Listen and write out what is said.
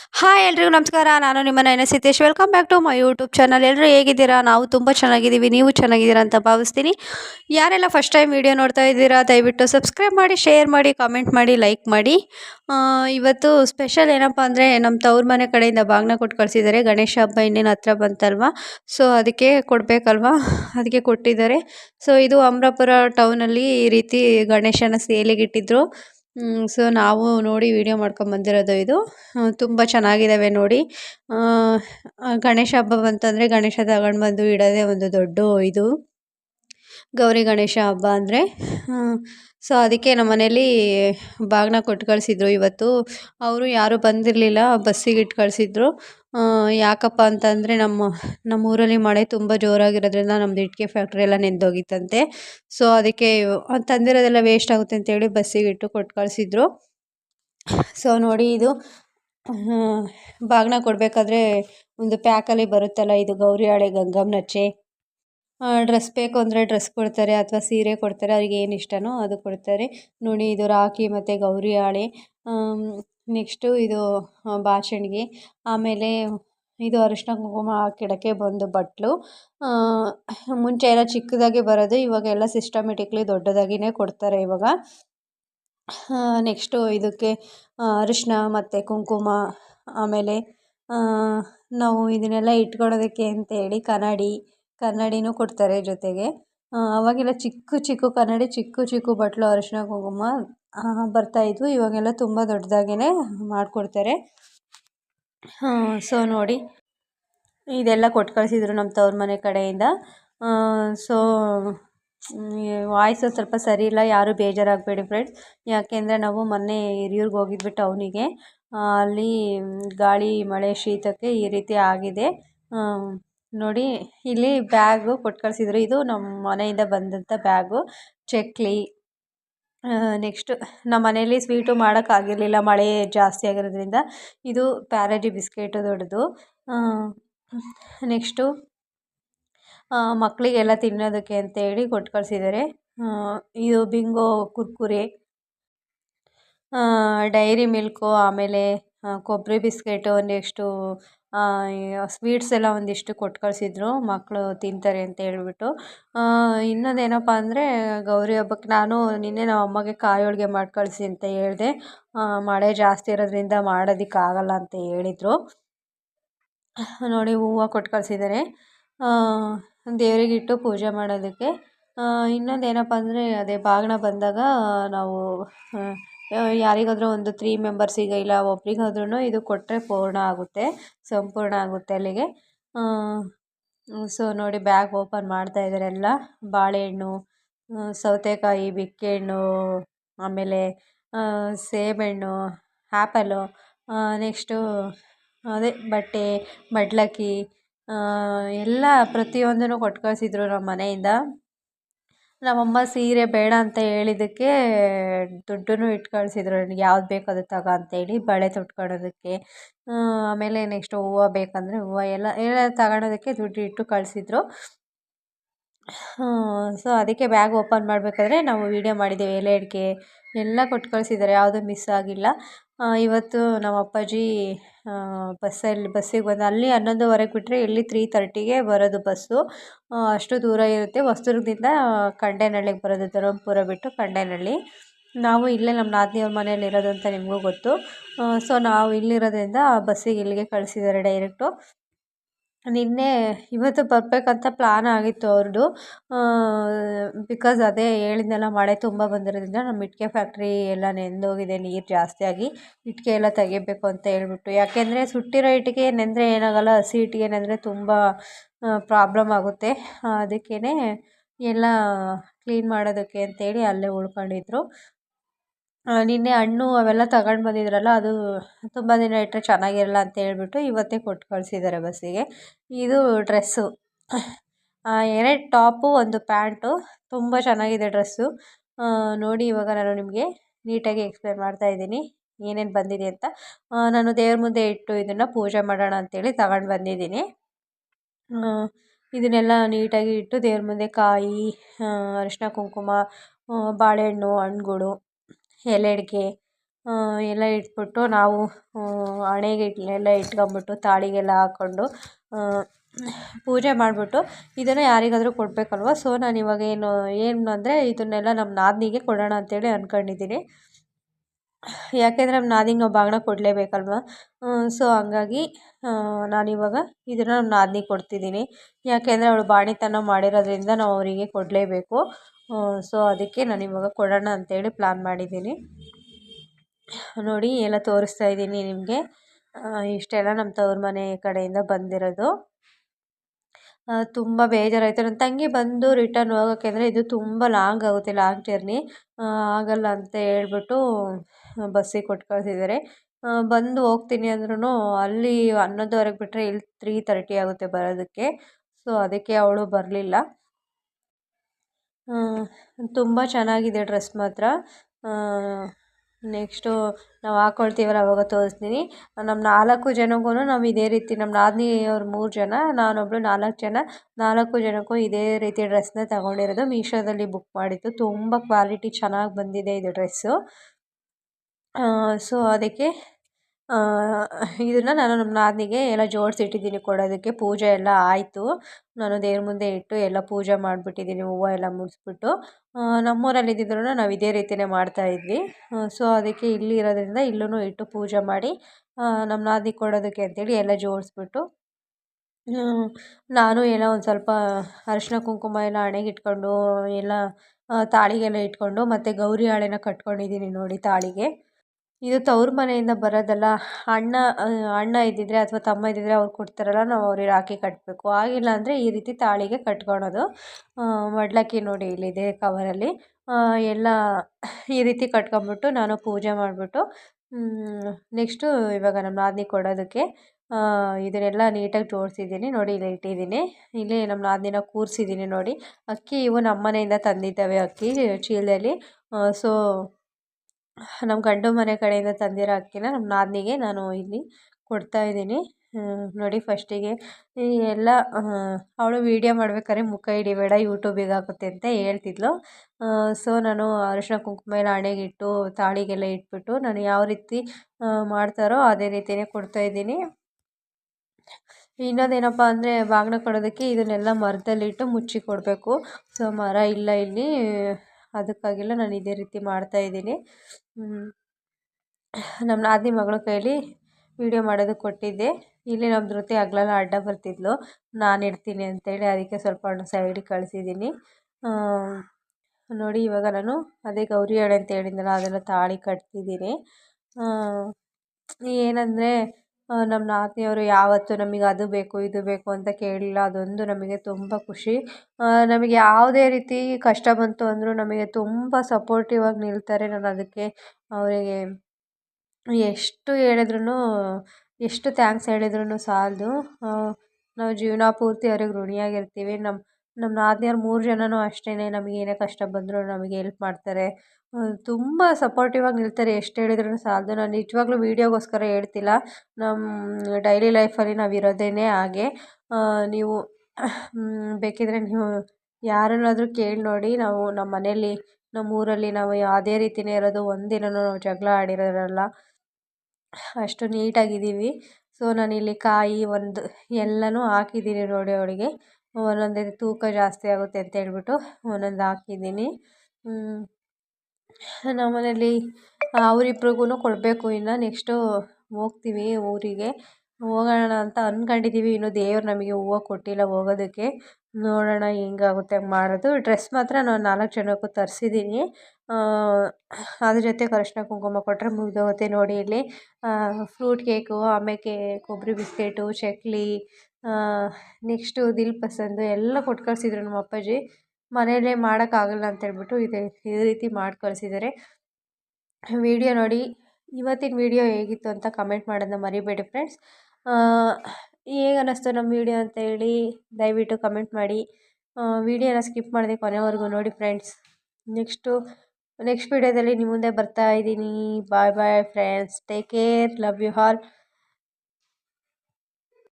Hi ಎಲ್ರಿಗೂ ನಮಸ್ಕಾರ. ನಾನು ನಿಮ್ಮ Nayana Siddesh welcome back to my YouTube channel ಎಲ್ಲರೂ ಹೇಗಿದ್ದೀರಾ? ನಾವು ತುಂಬ ಚೆನ್ನಾಗಿದ್ದೀವಿ. ನೀವು ಚೆನ್ನಾಗಿದ್ದೀರಾ ಅಂತ ಭಾವಿಸ್ತೀನಿ. ಯಾರೆಲ್ಲ ಫಸ್ಟ್ ಟೈಮ್ ವಿಡಿಯೋ ನೋಡ್ತಾ ಇದ್ದೀರಾ, ದಯವಿಟ್ಟು ಸಬ್ಸ್ಕ್ರೈಬ್ ಮಾಡಿ ಶೇರ್ ಮಾಡಿ ಕಾಮೆಂಟ್ ಮಾಡಿ ಲೈಕ್ ಮಾಡಿ. ಇವತ್ತು ಸ್ಪೆಷಲ್ ಏನಪ್ಪ ಅಂದರೆ ನಮ್ಮ ತವ್ರ ಮನೆ ಕಡೆಯಿಂದ ಬಾಗ್ನ ಕೊಟ್ಟು ಕಳಿಸಿದ್ದಾರೆ. ಗಣೇಶ ಹಬ್ಬ ಇನ್ನೇನು ಹತ್ರ ಬಂತಲ್ವಾ? ಸೊ ಅದಕ್ಕೆ ಕೊಡಬೇಕಲ್ವಾ? ಅದಕ್ಕೆ ಕೊಟ್ಟಿದ್ದಾರೆ. ಸೊ ಇದು ಅಮ್ರಾಪುರ ಟೌನಲ್ಲಿ ಈ ರೀತಿ ಗಣೇಶನ ಸೇಲಿಗೆ ಇಟ್ಟಿದ್ರು. ಸೊ ನಾವು ನೋಡಿ ವಿಡಿಯೋ ಮಾಡ್ಕೊಂಡು ಬಂದಿರೋದು ಇದು. ತುಂಬ ಚೆನ್ನಾಗಿದ್ದಾವೆ ನೋಡಿ. ಗಣೇಶ ಹಬ್ಬ ಬಂತಂದರೆ ಗಣೇಶ ತಗೊಂಡು ಬಂದು ಇಡೋದೇ ಒಂದು ದೊಡ್ಡ ಇದು. ಗೌರಿ ಗಣೇಶ ಹಬ್ಬ ಅಂದರೆ ಸೊ ಅದಕ್ಕೆ ನಮ್ಮ ಮನೇಲಿ ಬಾಗಿನ ಕೊಟ್ಟು ಕಳಿಸಿದ್ರು ಇವತ್ತು. ಅವರು ಯಾರೂ ಬಂದಿರಲಿಲ್ಲ, ಬಸ್ಸಿಗೆ ಇಟ್ಟು ಕಳಿಸಿದ್ರು. ಯಾಕಪ್ಪ ಅಂತಂದರೆ ನಮ್ಮ ನಮ್ಮ ಊರಲ್ಲಿ ಮಳೆ ತುಂಬ ಜೋರಾಗಿರೋದ್ರಿಂದ ನಮ್ಮದು ಇಟ್ಟಿಗೆ ಫ್ಯಾಕ್ಟ್ರಿ ಎಲ್ಲ ನೆಂದೋಗಿತ್ತಂತೆ. ಸೊ ಅದಕ್ಕೆ ಅದ್ ತಂದಿರೋದೆಲ್ಲ ವೇಸ್ಟ್ ಆಗುತ್ತೆ ಅಂತೇಳಿ ಬಸ್ಸಿಗೆ ಇಟ್ಟು ಕೊಟ್ಟು ಕಳಿಸಿದ್ರು. ಸೊ ನೋಡಿ ಇದು ಬಾಗಿನ ಕೊಡಬೇಕಾದ್ರೆ ಒಂದು ಪ್ಯಾಕಲ್ಲಿ ಬರುತ್ತಲ್ಲ, ಇದು ಗೌರಿ ಹಾಳೆ ಗಂಗಮ್ಮ ನಚ್ಚೆ. ಡ್ರೆಸ್ ಬೇಕು ಅಂದರೆ ಡ್ರೆಸ್ ಕೊಡ್ತಾರೆ ಅಥವಾ ಸೀರೆ ಕೊಡ್ತಾರೆ, ಅವ್ರಿಗೆ ಏನು ಇಷ್ಟನೋ ಅದು ಕೊಡ್ತಾರೆ. ನೋಡಿ, ಇದು ರಾಖಿ ಮತ್ತು ಗೌರಿ ಹಾಳೆ. ನೆಕ್ಸ್ಟು ಇದು ಬಾಚಣಿಗೆ ಆಮೇಲೆ ಇದು ಅರಿಶಿನ ಕುಂಕುಮ ಹಾಕಿಡೋಕ್ಕೆ ಬಂದು ಬಟ್ಲು. ಮುಂಚೆ ಎಲ್ಲ ಚಿಕ್ಕದಾಗಿ ಬರೋದು ಇವಾಗೆಲ್ಲ ಸಿಸ್ಟಮೆಟಿಕ್ಲಿ ದೊಡ್ಡದಾಗಿಯೇ ಕೊಡ್ತಾರೆ ಇವಾಗ. ನೆಕ್ಸ್ಟು ಇದಕ್ಕೆ ಅರಿಶಿನ ಮತ್ತು ಕುಂಕುಮ, ಆಮೇಲೆ ನಾವು ಇದನ್ನೆಲ್ಲ ಇಟ್ಕೊಳ್ಳೋದಕ್ಕೆ ಅಂತೇಳಿ ಕನ್ನಡಿ ಕನ್ನಡಿನೂ ಕೊಡ್ತಾರೆ ಜೊತೆಗೆ. ಅವಾಗೆಲ್ಲ ಚಿಕ್ಕ ಚಿಕ್ಕ ಕನ್ನಡಿ, ಚಿಕ್ಕ ಚಿಕ್ಕ ಬಟ್ಲು ಅರಿಶಿನ ಕುಂಕುಮ ಬರ್ತಾಯಿದ್ವು ಇವಾಗೆಲ್ಲ ತುಂಬ ದೊಡ್ಡದಾಗೇ ಮಾಡಿಕೊಡ್ತಾರೆ. ಸೊ ನೋಡಿ, ಇದೆಲ್ಲ ಕೊಟ್ಟು ಕಳಿಸಿದ್ರು ನಮ್ಮ ತವ್ರ ಮನೆ ಕಡೆಯಿಂದ. ಸೊ ವಾಯ್ಸು ಸ್ವಲ್ಪ ಸರಿ ಇಲ್ಲ, ಯಾರೂ ಬೇಜಾರಾಗಬೇಡಿ ಫ್ರೆಂಡ್ಸ್ ಯಾಕೆಂದರೆ ನಾವು ಮೊನ್ನೆ ಹಿರಿಯೂರಿಗೆ ಹೋಗಿದ್ವಿ ಟೌನಿಗೆ ಅಲ್ಲಿ ಗಾಳಿ, ಮಳೆ ಶೀತಕ್ಕೆ ಈ ರೀತಿ ಆಗಿದೆ. ನೋಡಿ, ಇಲ್ಲಿ ಬ್ಯಾಗು ಕೊಟ್ಟು ಕಳಿಸಿದ್ರು. ಇದು ನಮ್ಮ ಮನೆಯಿಂದ ಬಂದಂಥ ಬ್ಯಾಗು ಚಕ್ಲಿ ನೆಕ್ಸ್ಟು ನಮ್ಮ ಮನೇಲಿ ಸ್ವೀಟು ಮಾಡೋಕ್ಕಾಗಿರಲಿಲ್ಲ ಮಳೆ ಜಾಸ್ತಿ ಆಗಿರೋದ್ರಿಂದ ಇದು ಪ್ಯಾರಡಿ ಬಿಸ್ಕೆಟು ದೊಡ್ಡದು. ನೆಕ್ಸ್ಟು ಮಕ್ಕಳಿಗೆಲ್ಲ ತಿನ್ನೋದಕ್ಕೆ ಅಂತೇಳಿ ಕೊಟ್ಟು ಕಳಿಸಿದ್ದಾರೆ. ಇದು ಬಿಂಗೋ ಕುರ್ಕುರೆ ಡೈರಿ ಮಿಲ್ಕು ಆಮೇಲೆ ಕೊಬ್ಬರಿ ಬಿಸ್ಕೆಟು ನೆಕ್ಸ್ಟು ಸ್ವೀಟ್ಸ್ ಎಲ್ಲ ಒಂದಿಷ್ಟು ಕೊಟ್ಟು ಕಳಿಸಿದ್ರು ಮಕ್ಕಳು ತಿಂತಾರೆ ಅಂತ ಹೇಳ್ಬಿಟ್ಟು. ಇನ್ನೊಂದು ಏನಪ್ಪ ಅಂದರೆ, ಗೌರಿ ಹಬ್ಬಕ್ಕೆ ನಾನು ನಿನ್ನೆ ನಮ್ಮ ಅಮ್ಮಗೆ ಕಾಯಿ ಹೋಳಿಗೆ ಮಾಡಿ ಕಳಿಸಿ ಅಂತ ಹೇಳಿದೆ. ಮಳೆ ಜಾಸ್ತಿ ಇರೋದ್ರಿಂದ ಮಾಡೋದಕ್ಕಾಗಲ್ಲ ಅಂತ ಹೇಳಿದರು. ನೋಡಿ ಹೂವು ಕೊಟ್ಟು ಕಳಿಸಿದ್ದಾರೆ ದೇವರಿಗಿಟ್ಟು ಪೂಜೆ ಮಾಡೋದಕ್ಕೆ. ಇನ್ನೊಂದು ಏನಪ್ಪ ಅಂದರೆ, ಅದೇ ಬಾಗಿನ ಬಂದಾಗ ನಾವು ಯಾರಿಗಾದರೂ ಒಂದು ತ್ರೀ ಮೆಂಬರ್ಸಿಗೆ ಇಲ್ಲ ಒಬ್ರಿಗಾದ್ರೂ ಇದು ಕೊಟ್ಟರೆ ಪೂರ್ಣ ಆಗುತ್ತೆ, ಸಂಪೂರ್ಣ ಆಗುತ್ತೆ ಅಲ್ಲಿಗೆ. ಸೊ ನೋಡಿ ಬ್ಯಾಗ್ ಓಪನ್ ಮಾಡ್ತಾ ಇದ್ದಾರೆ ಎಲ್ಲ, ಬಾಳೆಹಣ್ಣು ಸೌತೆಕಾಯಿ, ಬಿಕ್ಕೆಹಣ್ಣು, ಆಮೇಲೆ ಸೇಬೆಹಣ್ಣು ಆ್ಯಪಲು ನೆಕ್ಸ್ಟು ಅದೇ ಬಟ್ಟೆ, ಮಡ್ಲಕ್ಕಿ ಎಲ್ಲ ಪ್ರತಿಯೊಂದನ್ನು ಕೊಟ್ಟು ಕಳಿಸಿದ್ರು ನಮ್ಮ ಮನೆಯಿಂದ. ನಮ್ಮಮ್ಮ ಸೀರೆ ಬೇಡ ಅಂತ ಹೇಳಿದ್ದಕ್ಕೆ ದುಡ್ಡೂ ಇಟ್ಟು ಕಳಿಸಿದ್ರು ನನಗೆ ಯಾವ್ದು ಬೇಕು ಅದು ತಗೋ ಅಂತೇಳಿ ಬಳೆ ತೊಟ್ಕೊಳ್ಳೋದಕ್ಕೆ ಆಮೇಲೆ ನೆಕ್ಸ್ಟ್ ಹೂವು ಬೇಕಂದರೆ ಹೂವು ಎಲ್ಲ ಎಲ್ಲ ತಗೊಳೋದಕ್ಕೆ ದುಡ್ಡು ಇಟ್ಟು ಕಳಿಸಿದ್ರು. ಸೊ ಅದಕ್ಕೆ ಬ್ಯಾಗ್ ಓಪನ್ ಮಾಡಬೇಕಾದ್ರೆ ನಾವು ವೀಡಿಯೋ ಮಾಡಿದ್ದೇವೆ, ಎಲೆ ಅಡಿಕೆ ಎಲ್ಲ ಕೊಟ್ಟು ಕಳಿಸಿದ್ದಾರೆ, ಯಾವುದೂ ಮಿಸ್ ಆಗಿಲ್ಲ. ಇವತ್ತು ನಮ್ಮ ಅಪ್ಪಾಜಿ ಬಸ್ಸಲ್ಲಿ ಬಸ್ಸಿಗೆ ಬಂದು, ಅಲ್ಲಿ ಹನ್ನೊಂದುವರೆಗೆ ಬಿಟ್ಟರೆ ಇಲ್ಲಿ ತ್ರೀ ತರ್ಟಿಗೆ ಬರೋದು ಬಸ್ಸು ಅಷ್ಟು ದೂರ ಇರುತ್ತೆ, ಹೊಸದುರ್ಗದಿಂದ ಕಂಡೇನಹಳ್ಳಿಗೆ ಬರೋದು, ಧರ್ಮಪುರ ಬಿಟ್ಟು ಕಂಡೇನಹಳ್ಳಿ ನಾವು ಇಲ್ಲೇ ನಮ್ಮ ನಾದಿನಿಯವ್ರ ಮನೇಲಿ ಇರೋದು ಅಂತ ನಿಮಗೂ ಗೊತ್ತು. ಸೊ ನಾವು ಇಲ್ಲಿರೋದ್ರಿಂದ ಬಸ್ಸಿಗೆ ಇಲ್ಲಿಗೆ ಕಳಿಸಿದ್ದಾರೆ ಡೈರೆಕ್ಟು ನಿನ್ನೆ ಇವತ್ತು ಬರಬೇಕಂತ ಪ್ಲಾನ್ ಆಗಿತ್ತು ಅವ್ರದ್ದು ಬಿಕಾಸ್ ಅದೇ ಹೇಳಿದ್ನಲ್ಲ, ಮಳೆ ತುಂಬ ಬಂದಿರೋದ್ರಿಂದ ನಮ್ಮ ಇಟ್ಟಿಗೆ ಫ್ಯಾಕ್ಟ್ರಿ ಎಲ್ಲ ನೆಂದೋಗಿದೆ, ನೀರು ಜಾಸ್ತಿಯಾಗಿ ಇಟ್ಟಿಗೆ ಎಲ್ಲ ತೆಗಿಬೇಕು ಅಂತ ಹೇಳ್ಬಿಟ್ಟು. ಯಾಕೆಂದರೆ ಸುಟ್ಟಿರೋ ಇಟ್ಟಿಗೆ ನೆಂದರೆ ಏನಾಗಲ್ಲ, ಹಸಿ ಇಟ್ಟಿಗೆ ನೆಂದರೆ ತುಂಬ ಪ್ರಾಬ್ಲಮ್ ಆಗುತ್ತೆ. ಅದಕ್ಕೇ ಎಲ್ಲ ಕ್ಲೀನ್ ಮಾಡೋದಕ್ಕೆ ಅಂತೇಳಿ ಅಲ್ಲೇ ಉಳ್ಕೊಂಡಿದ್ರು. ನಿನ್ನೆ ಹಣ್ಣು ಅವೆಲ್ಲ ತಗೊಂಡು ಬಂದಿದ್ರಲ್ಲ, ಅದು ತುಂಬ ದಿನ ಇಟ್ಟರೆ ಚೆನ್ನಾಗಿರಲ್ಲ ಅಂತ ಹೇಳ್ಬಿಟ್ಟು ಇವತ್ತೇ ಕೊಟ್ಟು ಕಳಿಸಿದ್ದಾರೆ ಬಸ್ಸಿಗೆ. ಇದು ಡ್ರೆಸ್ಸು. ಎರಡು ಟಾಪು, ಒಂದು ಪ್ಯಾಂಟು, ತುಂಬ ಚೆನ್ನಾಗಿದೆ ಡ್ರೆಸ್ಸು. ನೋಡಿ ಇವಾಗ ನಾನು ನಿಮಗೆ ನೀಟಾಗಿ ಎಕ್ಸ್ಪ್ಲೇನ್ ಮಾಡ್ತಾ ಇದ್ದೀನಿ. ಏನೇನು ಬಂದಿದೆ ಅಂತ. ನಾನು ದೇವ್ರ ಮುಂದೆ ಇಟ್ಟು ಇದನ್ನು ಪೂಜೆ ಮಾಡೋಣ ಅಂತೇಳಿ ತಗೊಂಡು ಬಂದಿದ್ದೀನಿ. ಇದನ್ನೆಲ್ಲ ನೀಟಾಗಿ ಇಟ್ಟು ದೇವ್ರ ಮುಂದೆ ಕಾಯಿ ಅರಿಶಿನ ಕುಂಕುಮ ಬಾಳೆಹಣ್ಣು, ಹಣ್ಗಳು ಎಲೆ ಎಲ್ಲ ಇಟ್ಬಿಟ್ಟು ನಾವು ಹಣೆಗೆ ಎಲ್ಲ ಇಟ್ಕೊಂಬಿಟ್ಟು ತಾಳಿಗೆಲ್ಲ ಹಾಕ್ಕೊಂಡು ಪೂಜೆ ಮಾಡಿಬಿಟ್ಟು ಇದನ್ನು ಯಾರಿಗಾದರೂ ಕೊಡಬೇಕಲ್ವ? ಸೊ, ನಾನು ಇವಾಗ ಏನು ಏನು ಅಂದರೆ ಇದನ್ನೆಲ್ಲ ನಮ್ಮ ನಾದಿನಿಗೆ ಕೊಡೋಣ ಅಂತೇಳಿ ಅಂದ್ಕೊಂಡಿದ್ದೀನಿ ಯಾಕೆಂದರೆ ನಮ್ಮ ನಾದಿನಿಗೆ ನಾವು ಬಾಗಿನ ಕೊಡಲೇಬೇಕಲ್ವ? ಸೊ, ಹಂಗಾಗಿ ನಾನಿವಾಗ ಇದನ್ನು ನಮ್ಮ ನಾದಿನಿಗೆ ಕೊಡ್ತಿದ್ದೀನಿ. ಯಾಕೆಂದರೆ ಅವಳು ಬಾಣಿತನ ಮಾಡಿರೋದ್ರಿಂದ ನಾವು ಅವರಿಗೆ ಕೊಡಲೇಬೇಕು. ಸೊ ಅದಕ್ಕೆ ನಾನು ಇವಾಗ ಕೊಡೋಣ ಅಂತೇಳಿ ಪ್ಲ್ಯಾನ್ ಮಾಡಿದ್ದೀನಿ. ನೋಡಿ ಎಲ್ಲ ತೋರಿಸ್ತಾ ಇದ್ದೀನಿ ನಿಮಗೆ. ಇಷ್ಟೆಲ್ಲ ನಮ್ಮ ತವ್ರ ಮನೆ ಕಡೆಯಿಂದ ಬಂದಿರೋದು. ತುಂಬ ಬೇಜಾರಾಯಿತು. ನನ್ನ ತಂಗಿ ಬಂದು ರಿಟರ್ನ್ ಹೋಗೋಕ್ಕೆ ಅಂದರೆ ಇದು ತುಂಬ ಲಾಂಗ್ ಆಗುತ್ತೆ ಲಾಂಗ್ ಜರ್ನಿ ಆಗಲ್ಲ ಅಂತ ಹೇಳ್ಬಿಟ್ಟು ಬಸ್ಸಿಗೆ ಕೊಟ್ಟು ಕಳಿಸಿದ್ದಾರೆ ಬಂದು ಹೋಗ್ತೀನಿ ಅಂದ್ರೂ ಅಲ್ಲಿ ಹನ್ನೊಂದುವರೆಗೆ ಬಿಟ್ಟರೆ ಇಲ್ಲಿ ತ್ರೀ ತರ್ಟಿ ಆಗುತ್ತೆ ಬರೋದಕ್ಕೆ. ಸೊ ಅದಕ್ಕೆ ಅವಳು ಬರಲಿಲ್ಲ. ತುಂಬ ಚೆನ್ನಾಗಿದೆ ಡ್ರೆಸ್ ಮಾತ್ರ. ನೆಕ್ಸ್ಟು ನಾವು ಹಾಕೊಳ್ತೀವಲ್ಲ ಅವಾಗ ತೋರಿಸ್ತೀನಿ. ನಮ್ಮ ನಾಲ್ಕು ಜನಕ್ಕೂ ನಾವು ಇದೇ ರೀತಿ ನಮ್ಮ ನಾದಿನಿ ಅವ್ರು ಮೂರು ಜನ ನಾನೊಬ್ಬಳು ನಾಲ್ಕು ಜನ, ನಾಲ್ಕು ಜನಕ್ಕೂ ಇದೇ ರೀತಿ ಡ್ರೆಸ್ನ ತಗೊಂಡಿರೋದು. ಮೀಶೋದಲ್ಲಿ ಬುಕ್ ಮಾಡಿದ್ದು. ತುಂಬ ಕ್ವಾಲಿಟಿ ಚೆನ್ನಾಗಿ ಬಂದಿದೆ ಇದು ಡ್ರೆಸ್ಸು. ಸೊ ಅದಕ್ಕೆ ಇದನ್ನು ನಾನು ನಮ್ಮ ನಾದಿನಿಗೆ ಎಲ್ಲ ಜೋಡಿಸಿಟ್ಟಿದ್ದೀನಿ ಕೊಡೋದಕ್ಕೆ. ಪೂಜೆ ಎಲ್ಲ ಆಯಿತು. ನಾನು ದೇವ್ರ ಮುಂದೆ ಇಟ್ಟು ಎಲ್ಲ ಪೂಜೆ ಮಾಡಿಬಿಟ್ಟಿದ್ದೀನಿ, ಹೂವು ಎಲ್ಲ ಮುಡಿಸ್ಬಿಟ್ಟು. ನಮ್ಮೂರಲ್ಲಿ ಇದ್ದಿದ್ರೂ ನಾವು ಇದೇ ರೀತಿಯೇ ಮಾಡ್ತಾಯಿದ್ವಿ ಸೊ ಅದಕ್ಕೆ ಇಲ್ಲಿ ಇರೋದ್ರಿಂದ ಇಲ್ಲೂ ಇಟ್ಟು ಪೂಜೆ ಮಾಡಿ ನಮ್ಮ ನಾದಿಗೆ ಕೊಡೋದಕ್ಕೆ ಅಂತೇಳಿ ಎಲ್ಲ ಜೋಡಿಸ್ಬಿಟ್ಟು ನಾನು ಎಲ್ಲ ಒಂದು ಸ್ವಲ್ಪ ಅರಿಶಿನ ಕುಂಕುಮ ಎಲ್ಲ ಹಣೆಗೆ ಇಟ್ಕೊಂಡು ಎಲ್ಲ ತಾಳಿಗೆಲ್ಲ ಇಟ್ಕೊಂಡು ಮತ್ತು ಗೌರಿ ಹಾಳೆನ ಕಟ್ಕೊಂಡಿದ್ದೀನಿ ನೋಡಿ ತಾಳಿಗೆ. ಇದು ತವ್ರ ಮನೆಯಿಂದ ಬರೋದಲ್ಲ. ಅಣ್ಣ ಅಣ್ಣ ಇದ್ದಿದ್ದರೆ ಅಥವಾ ತಮ್ಮ ಇದ್ದಿದ್ದರೆ ಅವ್ರು ಕೊಡ್ತಾರಲ್ಲ, ನಾವು ಅವ್ರಿಗೆ ರಾಖಿ ಕಟ್ಟಬೇಕು ಆಗಿಲ್ಲ ಅಂದರೆ ಈ ರೀತಿ ತಾಳಿಗೆ ಕಟ್ಕೊಳೋದು. ಮಡ್ಲಕ್ಕಿ ನೋಡಿ ಇಲ್ಲಿದೆ ಕವರಲ್ಲಿ. ಎಲ್ಲ ಈ ರೀತಿ ಕಟ್ಕೊಂಬಿಟ್ಟು ನಾನು ಪೂಜೆ ಮಾಡಿಬಿಟ್ಟು ನೆಕ್ಸ್ಟು ಇವಾಗ ನಮ್ಮ ನಾದಿನಿ ಕೊಡೋದಕ್ಕೆ ಇದನ್ನೆಲ್ಲ ನೀಟಾಗಿ ಜೋಡಿಸಿದ್ದೀನಿ. ನೋಡಿ ಇಲ್ಲಿ ಇಟ್ಟಿದ್ದೀನಿ. ಇಲ್ಲಿ ನಮ್ಮ ನಾದಿನ ಕೂರಿಸಿದ್ದೀನಿ ನೋಡಿ. ಅಕ್ಕಿ ಇವು ನಮ್ಮ ಮನೆಯಿಂದ ತಂದಿದ್ದಾವೆ ಅಕ್ಕಿ ಚೀಲದಲ್ಲಿ. ಸೊ ನಮ್ಮ ಗಂಡು ಮನೆ ಕಡೆಯಿಂದ ತಂದಿರೋ ಅಕ್ಕಿನ ನಮ್ಮ ನಾದಿನಿಗೆ ನಾನು ಇಲ್ಲಿ ಕೊಡ್ತಾ ಇದ್ದೀನಿ. ನೋಡಿ ಫಸ್ಟಿಗೆ ಈ ಎಲ್ಲ ಅವಳು ವೀಡಿಯೋ ಮಾಡ್ಬೇಕಾದ್ರೆ ಮುಖ ಹಿಡಿಬೇಡ ಯೂಟ್ಯೂಬಿಗೆ ಹಾಕುತ್ತೆ ಅಂತ ಹೇಳ್ತಿದ್ಲು. ಸೊ ನಾನು ಅರಿಶಿನ ಕುಂಕುಮ ಎಲ್ಲ ಹಣೆಗಿಟ್ಟು ತಾಳಿಗೆಲ್ಲ ಇಟ್ಬಿಟ್ಟು ನಾನು ಯಾವ ರೀತಿ ಮಾಡ್ತಾರೋ ಅದೇ ರೀತಿಯೇ ಕೊಡ್ತಾಯಿದ್ದೀನಿ ಇನ್ನೊಂದೇನಪ್ಪ ಅಂದರೆ ಬಾಗಿನ ಕೊಡೋದಕ್ಕೆ ಇದನ್ನೆಲ್ಲ ಮರದಲ್ಲಿಟ್ಟು ಮುಚ್ಚಿ ಕೊಡಬೇಕು ಸೊ ಮರ ಇಲ್ಲ ಇಲ್ಲಿ. ಅದಕ್ಕಾಗಿಲ್ಲ ನಾನು ಇದೇ ರೀತಿ ಮಾಡ್ತಾಯಿದ್ದೀನಿ ನಮ್ಮ ನಾದಿನಿ ಮಗಳ ಕೈಲಿ ವೀಡಿಯೋ ಮಾಡೋದು ಕೊಟ್ಟಿದ್ದೆ. ಇಲ್ಲಿ ನಮ್ಮ ಧೃತಿ ಹಗ್ಲೆಲ್ಲ ಅಡ್ಡ ಬರ್ತಿದ್ಲು. ನಾನು ಇಡ್ತೀನಿ ಅಂತೇಳಿ ಅದಕ್ಕೆ ಸ್ವಲ್ಪ ಸೈಡಿಗೆ ಕಳಿಸಿದ್ದೀನಿ. ನೋಡಿ ಇವಾಗ ನಾನು ಅದೇ ಗೌರಿ ಹಾಳೆ ಅಂತ ಹೇಳಿದ್ನಲ್ಲ ಅದೆಲ್ಲ ತಾಳಿ ಕಟ್ತಿದ್ದೀನಿ. ಏನಂದರೆ ನಮ್ಮ ನಾದಿನಿಯವರು ಯಾವತ್ತೂ ನಮಗೆ ಅದು ಬೇಕು, ಇದು ಬೇಕು ಅಂತ ಕೇಳಿಲ್ಲ. ಅದೊಂದು ನಮಗೆ ತುಂಬ ಖುಷಿ. ನಮಗೆ ಯಾವುದೇ ರೀತಿ ಕಷ್ಟ ಬಂತು ಅಂದರೂ ನಮಗೆ ತುಂಬ ಸಪೋರ್ಟಿವ್ ಆಗಿ ನಿಲ್ತಾರೆ. ನಾನು ಅದಕ್ಕೆ ಅವರಿಗೆ ಎಷ್ಟು ಹೇಳಿದ್ರೂ ಎಷ್ಟು ಥ್ಯಾಂಕ್ಸ್ ಹೇಳಿದ್ರೂ ಸಾಲದು. ನಾವು ಜೀವನ ಪೂರ್ತಿ ಅವ್ರಿಗೆ ಋಣಿಯಾಗಿರ್ತೀವಿ. ನಮ್ಮ ನಮ್ಮ ನಾದ್ನಿಯರ್ ಮೂರು ಜನನು ಅಷ್ಟೇ ನಮಗೆ ಏನೇ ಕಷ್ಟ ಬಂದರೂ ನಮಗೆ ಎಲ್ಪ್ ಮಾಡ್ತಾರೆ. ತುಂಬ ಸಪೋರ್ಟಿವ್ ಆಗಿ ನಿಲ್ತಾರೆ. ಎಷ್ಟು ಹೇಳಿದ್ರು ಸಾಲದು. ನಾನು ನಿಜವಾಗ್ಲೂ ವೀಡಿಯೋಗೋಸ್ಕರ ಹೇಳ್ತಿಲ್ಲ. ನಮ್ಮ ಡೈಲಿ ಲೈಫಲ್ಲಿ ನಾವು ಇರೋದೇ ಹಾಗೆ. ನೀವು ಬೇಕಿದ್ದರೆ ನೀವು ಯಾರನ್ನಾದರೂ ಕೇಳಿ ನೋಡಿ. ನಾವು ನಮ್ಮ ಮನೆಯಲ್ಲಿ ನಮ್ಮ ಊರಲ್ಲಿ ನಾವು ಯಾವುದೇ ರೀತಿಯೇ ಇರೋದು ಒಂದಿನವೂ ನಾವು ಜಗಳ ಆಡಿರೋರಲ್ಲ. ಅಷ್ಟು ನೀಟಾಗಿದ್ದೀವಿ ಸೊ ನಾನಿಲ್ಲಿ ಕಾಯಿ, ಒಂದು, ಎಲ್ಲನೂ ಹಾಕಿದ್ದೀನಿ ನೋಡಿ ಅವಳಿಗೆ ಒಂದೊಂದೇ ತೂಕ ಜಾಸ್ತಿ ಆಗುತ್ತೆ ಅಂತ ಹೇಳ್ಬಿಟ್ಟು ಒಂದೊಂದು ಹಾಕಿದ್ದೀನಿ. ನಮ್ಮ ಮನೇಲಿ ಅವರಿಬ್ರಿಗೂ ಕೊಡಬೇಕು. ಇನ್ನು ನೆಕ್ಸ್ಟು ಹೋಗ್ತೀವಿ ಊರಿಗೆ. ಹೋಗೋಣ ಅಂತ ಅಂದ್ಕೊಂಡಿದ್ದೀವಿ ಇನ್ನೂ ದೇವ್ರು ನಮಗೆ ಹೂವು ಕೊಟ್ಟಿಲ್ಲ ಹೋಗೋದಕ್ಕೆ. ನೋಡೋಣ ಹೆಂಗಾಗುತ್ತೆ ಮಾಡೋದು ಡ್ರೆಸ್ ಮಾತ್ರ ನಾನು ನಾಲ್ಕು ಜನಕ್ಕೂ ತರಿಸಿದ್ದೀನಿ. ಅದ್ರ ಜೊತೆಗೆ ಅರಿಶ್ಣ ಕುಂಕುಮ ಕೊಟ್ಟರೆ ಮುಗಿದೋಗುತ್ತೆ ನೋಡಿ ಇಲ್ಲಿ. ಫ್ರೂಟ್ ಕೇಕು ಆಮೇಲೆ ಕೊಬ್ಬರಿ ಬಿಸ್ಕೆಟು ಚಕ್ಲಿ ನೆಕ್ಸ್ಟು ದಿಲ್ ಪಸಂದು ಎಲ್ಲ ಕೊಟ್ಟು ಕಳಿಸಿದ್ರು ನಮ್ಮ ಅಪ್ಪಾಜಿ. ಮನೆಯಲ್ಲೇ ಮಾಡೋಕ್ಕಾಗಲ್ಲ ಅಂತ ಹೇಳ್ಬಿಟ್ಟು ಇದೆ ಇದೇ ರೀತಿ ಮಾಡಿ ಕಳಿಸಿದ್ದಾರೆ. ವಿಡಿಯೋ ನೋಡಿ, ಇವತ್ತಿನ ವಿಡಿಯೋ ಹೇಗಿತ್ತು ಅಂತ ಕಮೆಂಟ್ ಮಾಡೋದನ್ನ ಮರಿಬೇಡಿ ಫ್ರೆಂಡ್ಸ್ ಹೇಗೆ ಅನ್ನಿಸ್ತು ನಮ್ಮ ವಿಡಿಯೋ ಅಂತ ಹೇಳಿ ದಯವಿಟ್ಟು ಕಮೆಂಟ್ ಮಾಡಿ. ವಿಡಿಯೋನ ಸ್ಕಿಪ್ ಮಾಡಿದೆ ಕೊನೆವರೆಗೂ ನೋಡಿ ಫ್ರೆಂಡ್ಸ್ ನೆಕ್ಸ್ಟು ನೆಕ್ಸ್ಟ್ ವಿಡಿಯೋದಲ್ಲಿ ನಿಮ್ಮ ಮುಂದೆ ಬರ್ತಾ ಇದ್ದೀನಿ. Bye bye friends take care love you all